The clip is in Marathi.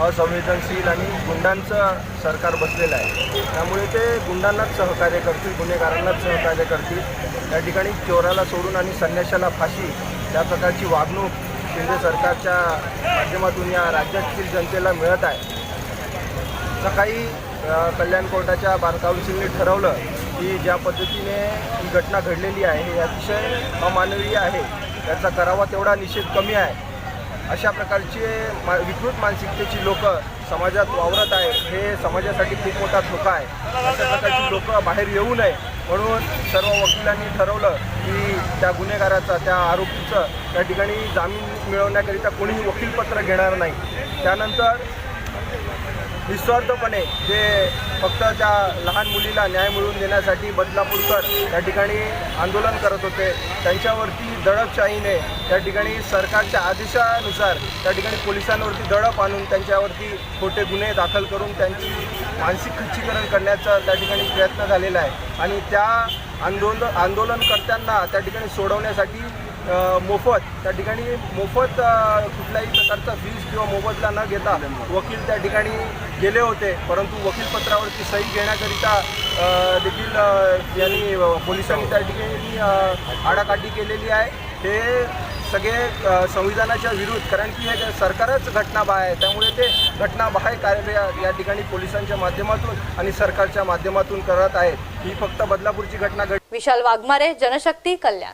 असंवेदनशील आणि गुंडांचं सरकार बसलेलं आहे. त्यामुळे ते गुंडांनाच सहकार्य करतील गुन्हेगारांनाच सहकार्य करतील. त्या ठिकाणी चोराला सोडून आणि संन्याशाला फाशी त्या प्रकारची वागणूक शिंदे सरकारच्या माध्यमातून या राज्यातील जनतेला मिळत आहे. सकाळी कल्याण कोर्टाच्या बार काउन्सिलने ठरवलं की ज्या पद्धतीने ही घटना घडलेली आहे हे अतिशय अमानवीय आहे. त्याचा करावा तेवढा निषेध कमी आहे. अशा प्रकारचे मा विकृत मानसिकतेची लोक समाजात वावरत आहेत. हे समाजासाठी खूप मोठा धोका आहे. अशा प्रकारची लोक बाहेर येऊ नये. म्हणून सर्व वकिलांनी ठरवलं की त्या गुन्हेगाराचा त्या आरोपीचं त्या ठिकाणी जामीन मिळवण्याकरिता कोणीही वकीलपत्र घेणार नाही. त्यानंतर निस्वार्थपणे जे फक्त त्या लहान मुलीला न्याय मिळवून देण्यासाठी बदलापूरकर त्या ठिकाणी आंदोलन करत होते त्यांच्यावरती दडपशाहीने त्या ठिकाणी सरकारच्या आदेशानुसार त्या ठिकाणी पोलिसांवरती दडप आणून त्यांच्यावरती खोटे गुन्हे दाखल करून त्यांची मानसिक खच्चीकरण करण्याचा त्या ठिकाणी प्रयत्न झालेला आहे. आणि त्या आंदोलन आंदोलनकर्त्यांना त्या ठिकाणी सोडवण्यासाठी मोफत. त्या ठिकाणी मोफत कुठल्याही प्रकारचा फीज किंवा मोबदला न घेता वकील त्या ठिकाणी गेले होते. परंतु वकीलपत्रावरती सही घेण्याकरिता देखील यांनी पोलिसांनी त्या ठिकाणी आडाकाठी केलेली आहे. हे सगळे संविधानाच्या विरुद्ध कारण की हे सरकारच घटनाबाह्य आहे. त्यामुळे ते घटनाबाह्य कार्य या- या ठिकाणी पोलिसांच्या माध्यमातून आणि सरकारच्या माध्यमातून करत आहेत. ही फक्त बदलापूरची घटना घड विशाल वाघमारे जनशक्ती कल्याण.